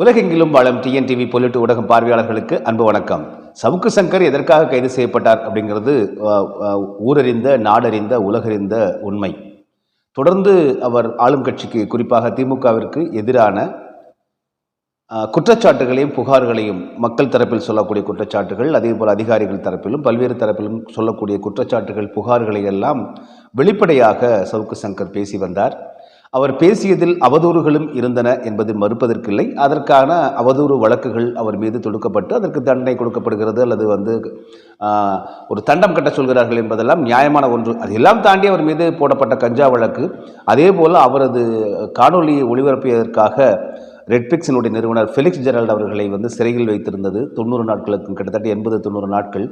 உலகெங்கிலும் வாழும் டிஎன்டிவி பொலிட்டு ஊடகம் பார்வையாளர்களுக்கு அன்பு வணக்கம். சவுக்கு சங்கர் எதற்காக கைது செய்யப்பட்டார் அப்படிங்கிறது ஊரறிந்த நாடறிந்த உலகறிந்த உண்மை. தொடர்ந்து அவர் ஆளும் கட்சிக்கு குறிப்பாக திமுகவிற்கு எதிரான குற்றச்சாட்டுகளையும் புகார்களையும் மக்கள் தரப்பில் சொல்லக்கூடிய குற்றச்சாட்டுகள் அதே போல் அதிகாரிகள் தரப்பிலும் பல்வேறு தரப்பிலும் சொல்லக்கூடிய குற்றச்சாட்டுகள் புகார்களை எல்லாம் வெளிப்படையாக சவுக்கு சங்கர் பேசி வந்தார். அவர் பேசியதில் அவதூறுகளும் இருந்தன என்பது மறுப்பதற்கில்லை. அதற்கான அவதூறு வழக்குகள் அவர் மீது தொடுக்கப்பட்டு அதற்கு தண்டனை கொடுக்கப்படுகிறது அல்லது வந்து ஒரு தண்டம் கட்ட சொல்கிறார்கள் என்பதெல்லாம் நியாயமான ஒன்று. அதெல்லாம் தாண்டி அவர் மீது போடப்பட்ட கஞ்சா வழக்கு. அதே போல் அவரது காணொலியை ஒளிபரப்பியதற்காக ரெட்பிக்ஸினுடைய நிறுவனர் ஃபெலிக்ஸ் ஜெரால்ட் அவர்களை வந்து சிறையில் வைத்திருந்தது. தொண்ணூறு நாட்களுக்கும் கிட்டத்தட்ட எண்பது தொண்ணூறு நாட்கள்.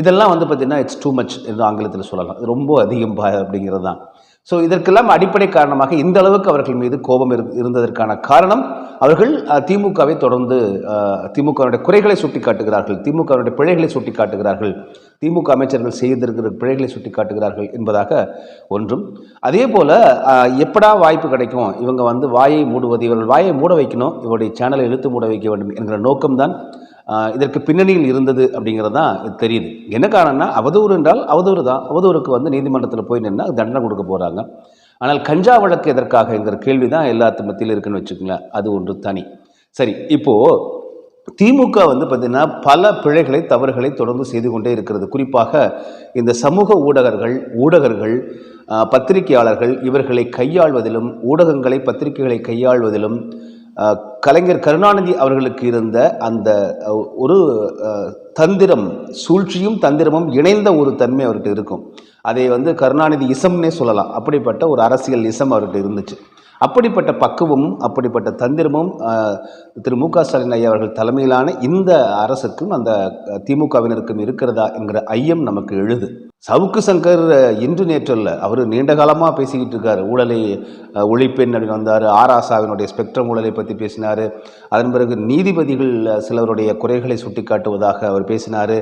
இதெல்லாம் வந்து பார்த்திங்கன்னா இட்ஸ் டூ மச் என்று ஆங்கிலத்தில் சொல்லலாம். ரொம்ப அதிகம் பா அப்படிங்கிறது தான் ஸோ இதற்கெல்லாம் அடிப்படை காரணமாக இந்த அளவுக்கு அவர்கள் மீது கோபம் இருந்ததற்கான காரணம் அவர்கள் திமுகவை தொடர்ந்து திமுகவினுடைய குறைகளை சுட்டி காட்டுகிறார்கள் திமுகவினுடைய பிழைகளை சுட்டி காட்டுகிறார்கள் திமுக அமைச்சர்கள் செய்திருக்கிற பிழைகளை சுட்டி காட்டுகிறார்கள் என்பதாக ஒன்றும். அதே போல் எப்படா வாய்ப்பு கிடைக்கும் இவங்க வந்து வாயை மூடுவது இவர்கள் வாயை மூட வைக்கணும் இவருடைய சேனலை இழுத்து மூட வைக்க வேண்டும் என்கிற நோக்கம்தான் இதற்கு பின்னணியில் இருந்தது அப்படிங்கிறது தான் இது தெரியுது. என்ன காரணம்னா அவதூறு என்றால் அவதூறு தான். அவதூறுக்கு வந்து நீதிமன்றத்தில் போய் நின்னா தண்டனை கொடுக்க போகிறாங்க ஆனால் கஞ்சா வழக்கு எதற்காக என்கிற கேள்வி தான் எல்லாத்து மத்தியில் இருக்குன்னு வச்சுக்கோங்களேன். அது ஒன்று தனி. சரி இப்போது திமுக வந்து பார்த்திங்கன்னா பல பிழைகளை தவறுகளை தொடர்ந்து செய்து கொண்டே இருக்கிறது. குறிப்பாக இந்த சமூக ஊடகர்கள் ஊடகர்கள் பத்திரிகையாளர்கள் இவர்களை கையாள்வதிலும் ஊடகங்களை பத்திரிகைகளை கையாள்வதிலும் கலைஞர் கருணாநிதி அவர்களுக்கு இருந்த அந்த ஒரு தந்திரம் சூழ்ச்சியும் தந்திரமும் இணைந்த ஒரு தன்மை அவர்கிட்ட இருக்கும். அதை வந்து கருணாநிதி இசம்னே சொல்லலாம். அப்படிப்பட்ட ஒரு அரசியல் இசம் அவர்கிட்ட இருந்துச்சு. அப்படிப்பட்ட பக்குவமும் அப்படிப்பட்ட தந்திரமும் திரு மு க ஸ்டாலின் ஐயா அவர்கள் தலைமையிலான இந்த அரசுக்கும் அந்த திமுகவினருக்கும் இருக்கிறதா என்கிற ஐயம் நமக்கு எழுது. சவுக்கு சங்கர் இன்று நேற்றல்ல. அவர் நீண்ட காலமாக பேசிக்கிட்டு இருக்காரு. ஊழலை ஒழிப்பெண் அப்படின்னு வந்தார். ஆராசாவினுடைய ஸ்பெக்ட்ரம் ஊழலை பற்றி பேசினார். அதன் பிறகு நீதிபதிகள் சிலருடைய குறைகளை சுட்டிக்காட்டுவதாக அவர் பேசினார்.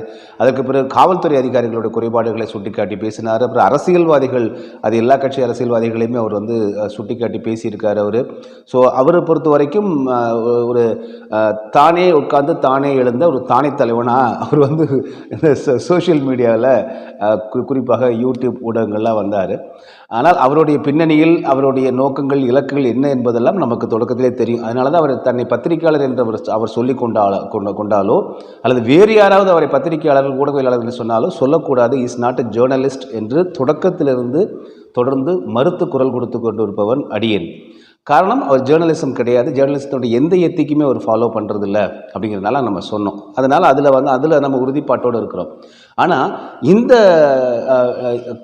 அதற்கு பிறகு காவல்துறை அதிகாரிகளுடைய குறைபாடுகளை சுட்டிக்காட்டி பேசினார். அப்புறம் அரசியல்வாதிகள் அது எல்லா கட்சி அரசியல்வாதிகளையுமே அவர் வந்து சுட்டிக்காட்டி பேசியிருக்கார் அவர். ஸோ அவரை பொறுத்த வரைக்கும் ஒரு தானே உட்கார்ந்து தானே எழுந்த ஒரு தானே தலைவனாக அவர் வந்து இந்த சோஷியல் மீடியாவில் குறிப்பாக யூடியூப் ஊடகங்கள்லாம் வந்தார். ஆனால் அவருடைய பின்னணியில் அவருடைய நோக்கங்கள் இலக்குகள் என்ன என்பதெல்லாம் நமக்கு தொடக்கத்திலே தெரியும். அதனால தான் அவர் தன்னை பத்திரிகையாளர் என்று அவர் அவர் சொல்லி கொண்டாலோ கொண்ட கொண்டாலோ அல்லது வேறு யாராவது அவரை பத்திரிகையாளர்கள் ஊடகவியலாளர்கள் சொன்னாலோ சொல்லக்கூடாது. இஸ் நாட் அ ஜேர்னலிஸ்ட் என்று தொடக்கத்திலிருந்து தொடர்ந்து மறுத்து குரல் கொடுத்து கொண்டிருப்பவன் அடியன் அடியேன். காரணம் அவர் ஜேர்னலிசம் கிடையாது. ஜேர்னலிசத்தோட எந்த எத்திக்குமே அவர் ஃபாலோ பண்ணுறதில்ல அப்படிங்கிறதுனால நம்ம சொன்னோம். அதனால் அதில் வந்து அதில் நம்ம உறுதிப்பாட்டோடு இருக்கிறோம். ஆனால் இந்த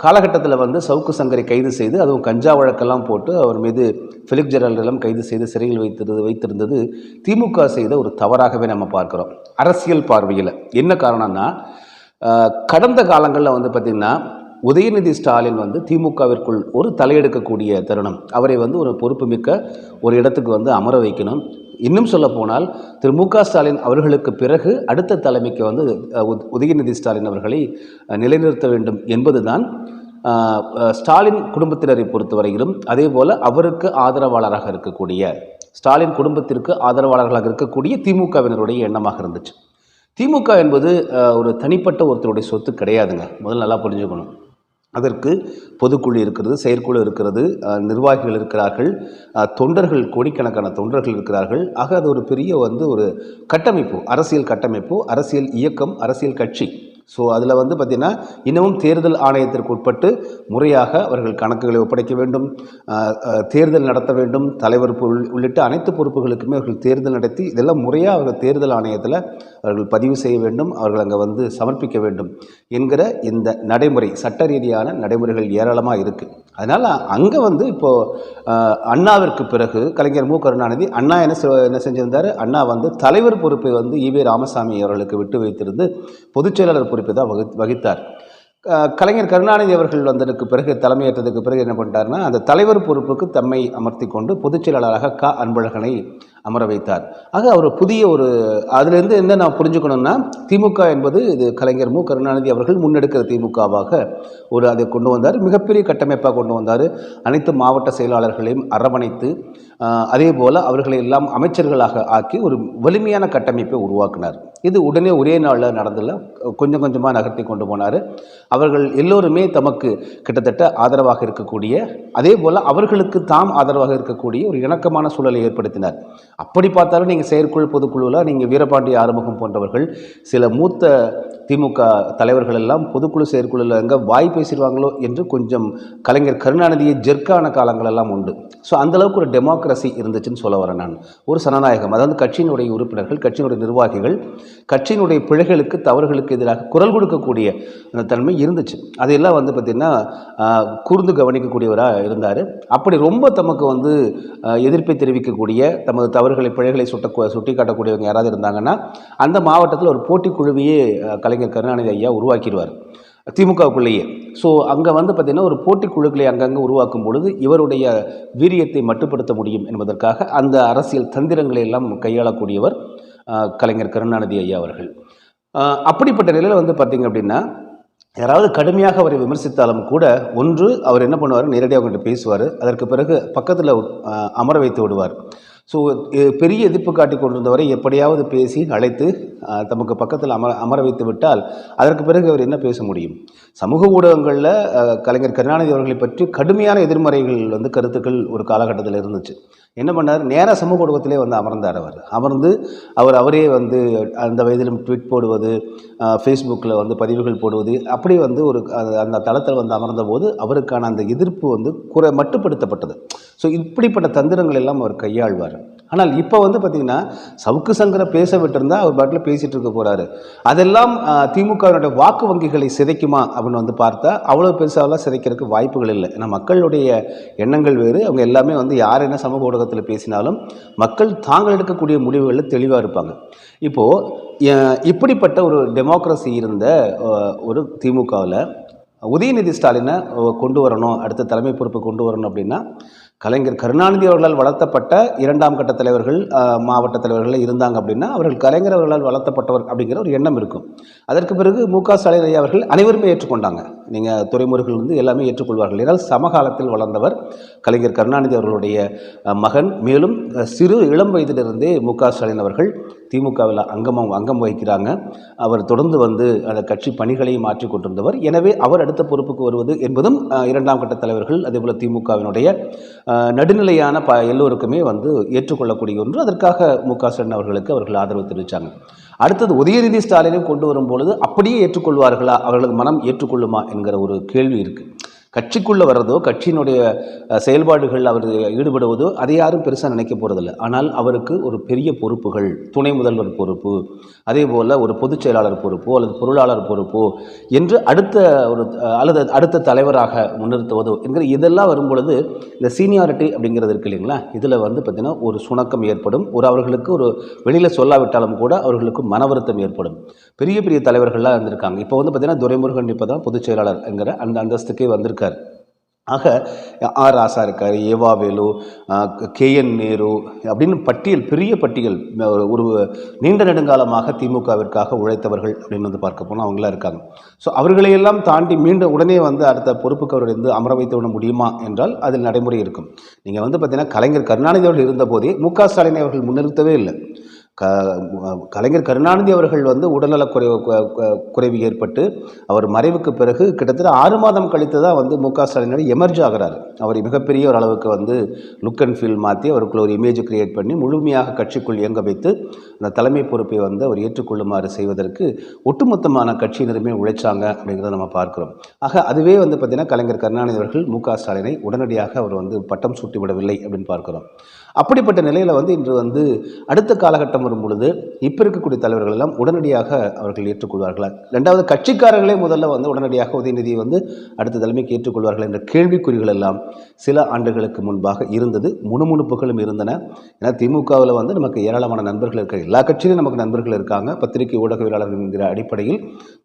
காலகட்டத்தில் வந்து சவுக்கு சங்கரை கைது செய்து அதுவும் கஞ்சா வழக்கெல்லாம் போட்டு அவர் மீது ஃபிலிப் ஜெரால்டெல்லாம் கைது செய்து சிறையில் வைத்திருந்தது வைத்திருந்தது திமுக செய்த ஒரு தவறாகவே நம்ம பார்க்குறோம். அரசியல் பார்வையில். என்ன காரணம்னா கடந்த காலங்களில் வந்து பார்த்திங்கன்னா உதயநிதி ஸ்டாலின் வந்து திமுகவிற்குள் ஒரு தலையெடுக்கக்கூடிய தருணம். அவரை வந்து ஒரு பொறுப்புமிக்க ஒரு இடத்துக்கு வந்து அமர வைக்கணும். இன்னும் சொல்ல போனால் திரு மு க ஸ்டாலின் அவர்களுக்கு பிறகு அடுத்த தலைமைக்கு வந்து உதயநிதி ஸ்டாலின் அவர்களை நிலைநிறுத்த வேண்டும் என்பதுதான் ஸ்டாலின் குடும்பத்தினரை பொறுத்தவரையிலும் அதே போல் அவருக்கு ஆதரவாளராக இருக்கக்கூடிய ஸ்டாலின் குடும்பத்திற்கு ஆதரவாளர்களாக இருக்கக்கூடிய திமுகவினருடைய எண்ணமாக இருந்துச்சு. திமுக என்பது ஒரு தனிப்பட்ட ஒருத்தருடைய சொத்து கிடையாதுங்க. முதல்ல நல்லா புரிஞ்சுக்கணும். அதற்கு பொதுக்குழு இருக்கிறது செயற்குழு இருக்கிறது நிர்வாகிகள் இருக்கிறார்கள் தொண்டர்கள் கோடிக்கணக்கான தொண்டர்கள் இருக்கிறார்கள். ஆக அது ஒரு பெரிய வந்து ஒரு கட்டமைப்பு அரசியல் கட்டமைப்பு அரசியல் இயக்கம் அரசியல் கட்சி. ஸோ அதில் வந்து பார்த்திங்கன்னா இன்னமும் தேர்தல் ஆணையத்திற்கு உட்பட்டு முறையாக அவர்கள் கணக்குகளை ஒப்படைக்க வேண்டும். தேர்தல் நடத்த வேண்டும். தலைவர் பொருள் உள்ளிட்ட அனைத்து பொறுப்புகளுக்குமே அவர்கள் தேர்தல் நடத்தி இதெல்லாம் முறையாக அவர்கள் தேர்தல் ஆணையத்தில் அவர்கள் பதிவு செய்ய வேண்டும். அவர்கள் அங்கே வந்து சமர்ப்பிக்க வேண்டும் என்கிற இந்த நடைமுறை சட்ட ரீதியான நடைமுறைகள் ஏராளமாக இருக்குது அதனால் அங்கே வந்து இப்போது அண்ணாவிற்கு பிறகு கலைஞர் மு. கருணாநிதி அண்ணா என்ன செ- என்ன செஞ்சிருந்தார்? அண்ணா வந்து தலைவர் பொறுப்பை வந்து ஈவே ராமசாமி அவர்களுக்கு விட்டு வைத்திருந்து பொதுச் செயலாளர் பொறுப்பை தான் வகி வகித்தார். கலைஞர் கருணாநிதி அவர்கள் வந்ததுக்கு பிறகு தலைமையேற்றதுக்கு பிறகு என்ன பண்ணிட்டாருன்னா அந்த தலைவர் பொறுப்புக்கு தம்மை அமர்த்தி கொண்டு பொதுச் செயலாளராக க. அன்பழகனை அமர வைத்தார். ஆக அவர் புதிய ஒரு அதுலேருந்து என்ன நான் புரிஞ்சுக்கணும்னா திமுக என்பது இது கலைஞர் மு. கருணாநிதி அவர்கள் முன்னெடுக்கிற திமுகவாக ஒரு அதை கொண்டு வந்தார். மிகப்பெரிய கட்டமைப்பாக கொண்டு வந்தார். அனைத்து மாவட்ட செயலாளர்களையும் அரவணைத்து அதே போல் அவர்களை எல்லாம் அமைச்சர்களாக ஆக்கி ஒரு வலிமையான கட்டமைப்பை உருவாக்கினார். இது உடனே ஒரே நாளில் நடந்ததில்ல கொஞ்சம் கொஞ்சமாக நகர்த்தி கொண்டு போனார். அவர்கள் எல்லோருமே தமக்கு கிட்டத்தட்ட ஆதரவாக இருக்கக்கூடிய அதே போல் அவர்களுக்கு தாம் ஆதரவாக இருக்கக்கூடிய ஒரு இணக்கமான சூழலை ஏற்படுத்தினார். அப்படி பார்த்தாலும் நீங்கள் செயற்குழு பொதுக்குழுவில் நீங்கள் வீரபாண்டி ஆறுமுகம் போன்றவர்கள் சில மூத்த திமுக தலைவர்கள் எல்லாம் பொதுக்குழு செயற்குழுவில் எங்கே வாய் பேசிடுவாங்களோ என்று கொஞ்சம் கலைஞர் கருணாநிதியை ஜெர்க்கான காலங்கள் எல்லாம் உண்டு. ஸோ அந்தளவுக்கு ஒரு டெமோக்ரஸி இருந்துச்சுன்னு சொல்ல வரேன் நான். ஒரு சனநாயகம் அதாவது கட்சியினுடைய உறுப்பினர்கள் கட்சியினுடைய நிர்வாகிகள் கட்சியினுடைய பிழைகளுக்கு தவறுகளுக்கு எதிராக குரல் கொடுக்கக்கூடிய அந்த தன்மை இருந்துச்சு. அதையெல்லாம் வந்து பார்த்திங்கன்னா கூர்ந்து கவனிக்கக்கூடியவராக இருந்தார். அப்படி ரொம்ப தமக்கு வந்து எதிர்ப்பை தெரிவிக்கக்கூடிய தமது தவறுகளை பிழைகளை சுட்ட சுட்டி காட்டக்கூடியவங்க யாராவது இருந்தாங்கன்னா அந்த மாவட்டத்தில் ஒரு போட்டி குழுவையே கலைஞர் கருணாநிதி ஐயா உருவாக்கிடுவார். திமுகவுக்குள்ளேயே. ஸோ அங்கே வந்து பார்த்திங்கன்னா ஒரு போட்டி குழுக்களை அங்கங்கே உருவாக்கும் பொழுது இவருடைய வீரியத்தை மட்டுப்படுத்த முடியும் என்பதற்காக அந்த அரசியல் தந்திரங்களை எல்லாம் கையாளக்கூடியவர் கலைஞர் கருணாநிதி ஐயா அவர்கள். அப்படிப்பட்ட நிலையில் வந்து பார்த்திங்க அப்படின்னா யாராவது கடுமையாக அவரை விமர்சித்தாலும் கூட ஒன்று அவர் என்ன பண்ணுவார்? நேரடியாக அவங்ககிட்ட பேசுவார். அதற்கு பிறகு பக்கத்தில் அமர வைத்து விடுவார். ஸோ பெரிய எதிர்ப்பு காட்டி கொண்டிருந்தவரை எப்படியாவது பேசி அழைத்து தமக்கு பக்கத்தில் அமர அமர வைத்து விட்டால் அதற்கு பிறகு அவர் என்ன பேச முடியும்? சமூக ஊடகங்களில் கலைஞர் கருணாநிதி அவர்களை பற்றி கடுமையான எதிர்மறைகள் வந்து கருத்துக்கள் ஒரு காலகட்டத்தில் இருந்துச்சு. என்ன பண்ணார்? நேராக சமூக ஊடகத்திலே வந்து அமர்ந்தார் அவர். அமர்ந்து அவர் அவரே வந்து அந்த வயதிலும் ட்வீட் போடுவது ஃபேஸ்புக்கில் வந்து பதிவுகள் போடுவது அப்படி வந்து ஒரு அந்த- அந்த தளத்தில் வந்து அமர்ந்த போது அவருக்கான அந்த எதிர்ப்பு வந்து குறை மட்டுப்படுத்தப்பட்டது. ஸோ இப்படிப்பட்ட தந்திரங்கள் எல்லாம் அவர் கையாள்வார். ஆனால் இப்போ வந்து பார்த்திங்கன்னா சவுக்கு சங்கரை பேச விட்டுருந்தா அவர் பாட்டில் பேசிகிட்டு இருக்க போகிறாரு அதெல்லாம் திமுகவினுடைய வாக்கு வங்கிகளை சிதைக்குமா அப்படின்னு வந்து பார்த்தா அவ்வளோ பெருசாலாம் சிதைக்கிறதுக்கு வாய்ப்புகள் இல்லை. ஏன்னா மக்களுடைய எண்ணங்கள் வேறு. அவங்க எல்லாமே வந்து யார் என்ன சமூக ஊடகத்தில் பேசினாலும் மக்கள் தாங்கள் எடுக்கக்கூடிய முடிவுகளில் தெளிவாக இருப்பாங்க. இப்போது இப்படிப்பட்ட ஒரு டெமோக்ரஸி இருந்த ஒரு திமுகவில் உதயநிதி ஸ்டாலினை கொண்டு வரணும் அடுத்த தலைமை பொறுப்பு கொண்டு வரணும் அப்படின்னா கலைஞர் கருணாநிதி அவர்களால் வளர்த்தப்பட்ட இரண்டாம் கட்ட தலைவர்கள் மாவட்ட தலைவர்கள் இருந்தாங்க அப்படின்னா அவர்கள் கலைஞர் அவர்களால் வளர்த்தப்பட்டவர் அப்படிங்கிற ஒரு எண்ணம் இருக்கும். அதற்கு பிறகு மு க ஸ்டாலின் ஐயா அவர்கள் அனைவருமே ஏற்றுக்கொண்டாங்க. நீங்கள் துறைமுறைகள் வந்து எல்லாமே ஏற்றுக்கொள்வார்கள். ஏன்னால் சமகாலத்தில் வளர்ந்தவர் கலைஞர் கருணாநிதி அவர்களுடைய மகன். மேலும் சிறு இளம் வயதிலிருந்தே மு. க. ஸ்டாலின் அவர்கள் திமுகவில் அங்கமும் அங்கம் வகிக்கிறாங்க. அவர் தொடர்ந்து வந்து அந்த கட்சி பணிகளையும் மாற்றி கொண்டிருந்தவர். எனவே அவர் அடுத்த பொறுப்புக்கு வருவது என்பதும் இரண்டாம் கட்ட தலைவர்கள் அதேபோல் திமுகவினுடைய நடுநிலையான ப எல்லோருக்குமே வந்து ஏற்றுக்கொள்ளக்கூடிய ஒன்று. அதற்காக மு. க. ஸ்டாலின் அவர்களுக்கு அவர்கள் ஆதரவு தெரிவித்தாங்க அடுத்தது உதயநிதி ஸ்டாலினையும் கொண்டு வரும் பொழுது அப்படியே ஏற்றுக்கொள்வார்களா? அவர்களது மனம் ஏற்றுக்கொள்ளுமா? என்கிற ஒரு கேள்வி இருக்குது கட்சிக்குள்ளே வர்றதோ கட்சியினுடைய செயல்பாடுகள் அவர் ஈடுபடுவதோ அதை யாரும் பெருசாக நினைக்க போகிறதில்ல ஆனால் அவருக்கு ஒரு பெரிய பொறுப்புகள் துணை முதல்வர் பொறுப்பு அதே போல் ஒரு பொதுச் செயலாளர் பொறுப்போ அல்லது பொருளாளர் பொறுப்போ என்று அடுத்த ஒரு அல்லது அடுத்த தலைவராக முன்னிறுத்துவதோ என்கிற இதெல்லாம் வரும்பொழுது இந்த சீனியாரிட்டி அப்படிங்கிறது இருக்கு இல்லைங்களா? இதில் வந்து பார்த்திங்கன்னா ஒரு சுணக்கம் ஏற்படும். ஒரு அவர்களுக்கு ஒரு வெளியில் சொல்லாவிட்டாலும் கூட அவர்களுக்கு மன வருத்தம் ஏற்படும். பெரிய பெரிய தலைவர்கள்லாம் இருந்திருக்காங்க. இப்போ வந்து பார்த்திங்கன்னா துரைமுருகன் இப்போ தான் பொதுச் செயலாளர் என்கிற அந்த அந்தஸ்துக்கே வந்திருக்காரு. ஆக ஆர் ராசா இருக்கார் ஏவா வேலு கே என் நேரு அப்படின்னு பட்டியல் பெரிய பட்டியல் ஒரு- ஒரு நீண்ட நெடுங்காலமாக திமுகவிற்காக உழைத்தவர்கள் அப்படின்னு வந்து பார்க்க போனால் அவங்களாம் இருக்காங்க. ஸோ அவர்களையெல்லாம் தாண்டி மீண்டும் உடனே வந்து அடுத்த பொறுப்புக்கு அவர்கள் வந்து அமர வைத்து விட முடியுமா என்றால் அதில் நடைமுறை இருக்கும். நீங்கள் வந்து பார்த்தீங்கன்னா கலைஞர் கருணாநிதி அவர்கள் இருந்தபோதே மு க ஸ்டாலினை அவர்கள் முன்னிறுத்தவே இல்லை. க கலைஞர் கருணாநிதி அவர்கள் வந்து உடல்நலக் குறைவு குறைவு ஏற்பட்டு அவர் மறைவுக்கு பிறகு கிட்டத்தட்ட ஆறு மாதம் கழித்து தான் வந்து மு க ஸ்டாலினோட எமர்ஜ் ஆகிறார். அவர் மிகப்பெரிய ஒரு அளவுக்கு வந்து லுக் அண்ட் ஃபீல் மாற்றி அவருக்குள்ள ஒரு இமேஜ் கிரியேட் பண்ணி முழுமையாக கட்சிக்குள் இயங்க வைத்து அந்த தலைமை பொறுப்பை வந்து அவர் ஏற்றுக்கொள்ளுமாறு செய்வதற்கு ஒட்டுமொத்தமான கட்சியினருமே உழைச்சாங்க அப்படிங்கிறத நம்ம பார்க்குறோம். ஆக அதுவே வந்து பார்த்திங்கன்னா கலைஞர் கருணாநிதி அவர்கள் மு க ஸ்டாலினை உடனடியாக அவர் வந்து பட்டம் சூட்டி விடவில்லை அப்படின்னு பார்க்கிறோம். அப்படிப்பட்ட நிலையில் வந்து இன்று வந்து அடுத்த காலகட்டம் வரும் பொழுது இப்போ இருக்கக்கூடிய தலைவர்கள் எல்லாம் உடனடியாக அவர்கள் ஏற்றுக்கொள்வார்களா? ரெண்டாவது கட்சிக்காரர்களே முதல்ல வந்து உடனடியாக உதயநிதியை வந்து அடுத்த தலைமைக்கு ஏற்றுக்கொள்வார்கள் என்ற கேள்விக்குறிகள் எல்லாம் சில ஆண்டுகளுக்கு முன்பாக இருந்தது. முணுமுணுப்புகளும் இருந்தன. ஏன்னா திமுகவில் வந்து நமக்கு ஏராளமான நண்பர்கள் இருக்க எல்லா கட்சியிலும் நமக்கு நண்பர்கள் இருக்காங்க. பத்திரிகை ஊடகவியலாளர்கள் என்கிற அடிப்படையில்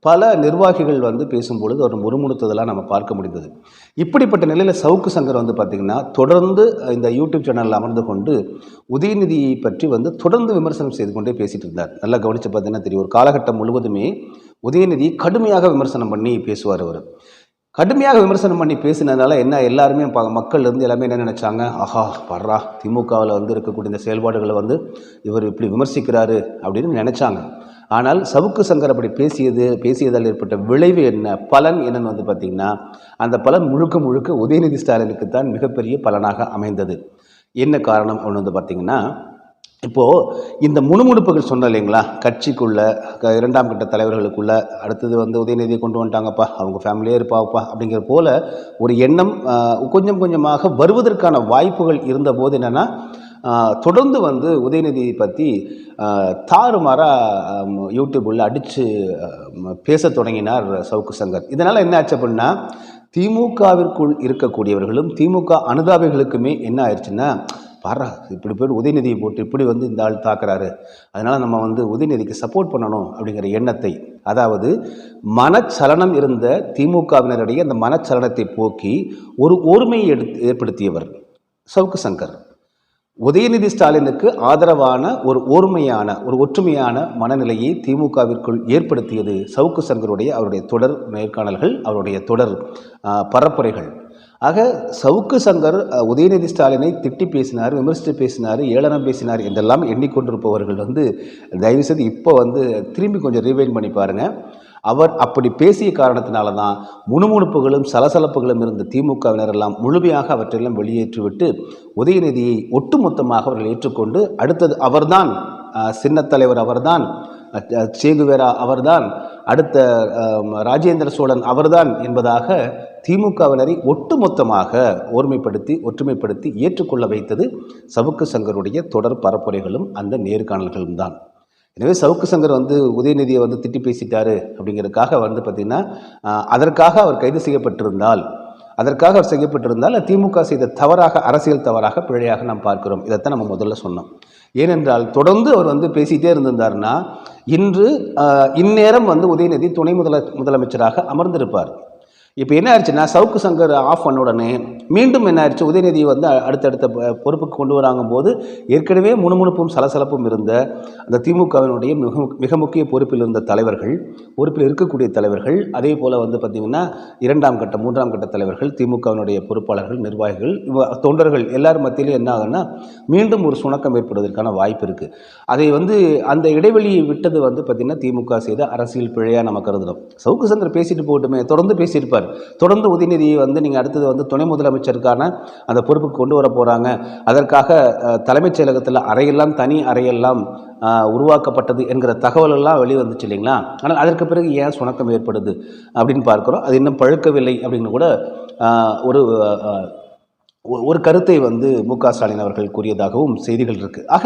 பல நிர்வாகிகள் வந்து பேசும்பொழுது ஒரு முறுமுணுத்ததெல்லாம் நம்ம பார்க்க முடிந்தது. இப்படிப்பட்ட நிலையில் சவுக்கு சங்கர் வந்து பார்த்திங்கன்னா தொடர்ந்து இந்த யூடியூப் சேனலில் அமர்ந்து கொண்டு கொண்டு உதயநிதியை பற்றி வந்து தொடர்ந்து விமர்சனம் செய்து கொண்டே பேசிட்டு இருந்தார். நல்லா கவனித்து பார்த்தீங்கன்னா தெரியும். ஒரு காலகட்டம் முழுவதுமே உதயநிதி கடுமையாக விமர்சனம் பண்ணி பேசுவார் அவர். கடுமையாக விமர்சனம் பண்ணி பேசினதுனால என்ன எல்லாருமே ப- மக்கள் இருந்து எல்லாமே என்ன நினைச்சாங்க? ஆஹா பர்றா திமுகவில் வந்து இருக்கக்கூடிய இந்த செயல்பாடுகளை வந்து இவர் இப்படி விமர்சிக்கிறாரு அப்படின்னு நினைச்சாங்க. ஆனால் சவுக்கு சங்கர் அப்படி பேசியது பேசியதால் ஏற்பட்ட விளைவு என்ன? பலன் என்னன்னு வந்து பார்த்திங்கன்னா அந்த பலன் முழுக்க முழுக்க உதயநிதி ஸ்டாலினுக்கு தான் மிகப்பெரிய பலனாக அமைந்தது. என்ன காரணம் அப்படின்னு வந்து பார்த்திங்கன்னா இப்போது இந்த முணுமுணுப்புகள் சொன்ன இல்லைங்களா? கட்சிக்குள்ளே க- இரண்டாம் கட்ட தலைவர்களுக்குள்ளே அடுத்தது வந்து உதயநிதியை கொண்டு வந்துட்டாங்கப்பா அவங்க ஃபேமிலியே இருப்பாப்பா அப்படிங்கிற போல ஒரு எண்ணம் கொஞ்சம் கொஞ்சமாக வருவதற்கான வாய்ப்புகள் இருந்தபோது என்னென்னா தொடர்ந்து வந்து உதயநிதியை பற்றி தாறுமாறாக யூடியூப்பில் அடித்து பேசத் தொடங்கினார் சவுக்கு சங்கர். இதனால் என்ன ஆச்சு அப்படின்னா திமுகவிற்குள் இருக்கக்கூடியவர்களும் திமுக அனுதாபிகளுக்குமே என்ன ஆயிடுச்சுன்னா பாரா இப்படி போய் உதயநிதியை போட்டு இப்படி வந்து இந்த ஆள் தாக்குறாரு. அதனால் நம்ம வந்து உதயநிதிக்கு சப்போர்ட் பண்ணணும் அப்படிங்கிற எண்ணத்தை. அதாவது மனச்சலனம் இருந்த திமுகவினரிடையே அந்த மனச்சலனத்தை போக்கி ஒரு ஒருமையை எடுத்து ஏற்படுத்தியவர் சவுக்கு சங்கர். உதயநிதி ஸ்டாலினுக்கு ஆதரவான ஒரு ஓர்மையான ஒரு ஒற்றுமையான மனநிலையை திமுகவிற்குள் ஏற்படுத்தியது சவுக்கு சங்கருடைய அவருடைய தொடர் நேர்காணல்கள் அவருடைய தொடர் பரப்புரைகள். ஆக சவுக்கு சங்கர் உதயநிதி ஸ்டாலினை திட்டி பேசினார் விமர்சித்து பேசினார் ஏளனம் பேசினார் என்றெல்லாம் எண்ணிக்கொண்டிருப்பவர்கள் வந்து தயவுசெய்து இப்போ வந்து திரும்பி கொஞ்சம் ரீவைன் பண்ணி பாருங்கள் அவர் அப்படி பேசிய காரணத்தினால தான் முணுமுணுப்புகளும் சலசலப்புகளும் இருந்த திமுகவினர் எல்லாம் முழுமையாக அவற்றையெல்லாம் வெளியேற்றிவிட்டு உதயநிதியை ஒட்டுமொத்தமாக அவர்கள் ஏற்றுக்கொண்டு அடுத்தது அவர்தான் அஹ், சின்னத் தலைவர் அவர்தான் சேகுவேரா அவர்தான் அடுத்த ராஜேந்திர சோழன் அவர்தான் என்பதாக திமுகவினரை ஒட்டுமொத்தமாக ஒருமைப்படுத்தி ஒற்றுமைப்படுத்தி ஏற்றுக்கொள்ள வைத்தது சவுக்கு சங்கருடைய தொடர் பரப்புரைகளும் அந்த நேர்காணல்களும் தான். எனவே சவுக்கு சங்கர் வந்து உதயநிதியை வந்து திட்டி பேசிட்டாரு அப்படிங்கிறதுக்காக வந்து பார்த்திங்கன்னா அதற்காக அவர் கைது செய்யப்பட்டிருந்தால் அதற்காக அவர் செய்யப்பட்டிருந்தால் திமுக செய்த தவறாக அரசியல் தவறாக பிழையாக நாம் பார்க்கிறோம். இதைத்தான் நம்ம முதல்ல சொன்னோம். ஏனென்றால் தொடர்ந்து அவர் வந்து பேசிட்டே இருந்திருந்தாருன்னா இன்று இந்நேரம் வந்து உதயநிதி துணை முதல முதலமைச்சராக அமர்ந்திருப்பார். இப்போ என்ன ஆயிடுச்சுன்னா சவுக்கு சங்கர் ஆஃப் பண்ண உடனே மீண்டும் என்ன ஆயிடுச்சு உதயநிதி வந்து அடுத்தடுத்த பொறுப்புக்கு கொண்டு வராங்க போது ஏற்கனவே முணுமுணுப்பும் சலசலப்பும் இருந்த அந்த திமுகவினுடைய மிக மிக முக்கிய பொறுப்பில் இருந்த தலைவர்கள் பொறுப்பில் இருக்கக்கூடிய தலைவர்கள் அதே போல் வந்து பார்த்திங்கன்னா இரண்டாம் கட்ட மூன்றாம் கட்ட தலைவர்கள் திமுகவினுடைய பொறுப்பாளர்கள் நிர்வாகிகள் இவ தொண்டர்கள் எல்லார் மத்தியிலும் என்ன ஆகுன்னா மீண்டும் ஒரு சுணக்கம் ஏற்படுவதற்கான வாய்ப்பு இருக்குது அதை வந்து அந்த இடைவெளியை விட்டது வந்து பார்த்திங்கன்னா திமுக செய்த அரசியல் பிழையாக நம்ம கருதுகிறோம் சவுக்கு சங்கர் பேசிட்டு போகட்டுமே தொடர்ந்து பேசியிருப்பார். தொடர்ந்து உதயநிதியை வந்து நீங்கள் அடுத்தது வந்து துணை முதலமைச்சருக்கான அந்த பொறுப்புக்கு கொண்டு வர போகிறாங்க அதற்காக தலைமைச் செயலகத்தில் அறையெல்லாம் தனி அறையெல்லாம் உருவாக்கப்பட்டது என்கிற தகவலெல்லாம் வெளிவந்துச்சு இல்லைங்களா? ஆனால் அதற்கு பிறகு ஏன் சுணக்கம் ஏற்படுது அப்படின்னு பார்க்குறோம். அது இன்னும் பழுக்கவில்லை அப்படின்னு கூட ஒரு ஒரு கருத்தை வந்து மு க ஸ்டாலின் அவர்கள் கூறியதாகவும் செய்திகள் இருக்குது ஆக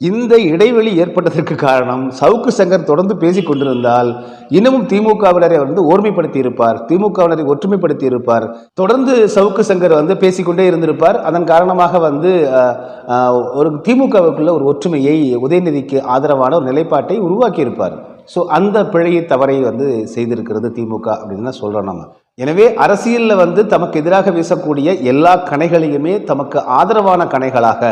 இந்த இடைவெளி ஏற்பட்டதற்கு காரணம் சவுக்கு சங்கர் தொடர்ந்து பேசிக் கொண்டிருந்தால் இன்னமும் திமுகவினரை வந்து ஓர்மைப்படுத்தி இருப்பார் திமுகவினரை ஒற்றுமைப்படுத்தி இருப்பார் தொடர்ந்து சவுக்கு சங்கர் வந்து பேசிக்கொண்டே இருந்திருப்பார். அதன் காரணமாக வந்து ஒரு திமுகவுக்குள்ள ஒரு ஒற்றுமையை உதயநிதிக்கு ஆதரவான ஒரு நிலைப்பாட்டை உருவாக்கியிருப்பார். ஸோ அந்த பிழையை தவறை வந்து செய்திருக்கிறது திமுக அப்படின்னு தான் சொல்கிறோம் நம்ம எனவே அரசியலில் வந்து தமக்கு எதிராக வீசக்கூடிய எல்லா கணைகளையுமே தமக்கு ஆதரவான கணைகளாக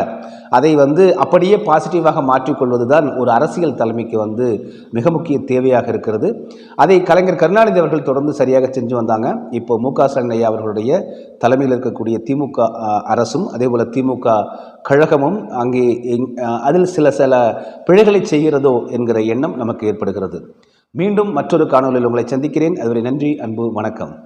அதை வந்து அப்படியே பாசிட்டிவாக மாற்றிக்கொள்வது தான் ஒரு அரசியல் தலைமைக்கு வந்து மிக முக்கிய தேவையாக இருக்கிறது. அதை கலைஞர் கருணாநிதி அவர்கள் தொடர்ந்து சரியாக செஞ்சு வந்தாங்க. இப்போ மு க ஸ்டாலின் ஐயா அவர்களுடைய தலைமையில் இருக்கக்கூடிய திமுக அரசும் அதே போல் திமுக கழகமும் அங்கே எங்- அதில் சில சில பிழைகளை செய்கிறதோ என்கிற எண்ணம் நமக்கு ஏற்படுகிறது. மீண்டும் மற்றொரு காணொலியில் உங்களை சந்திக்கிறேன். அதுவரை நன்றி அன்பு வணக்கம்.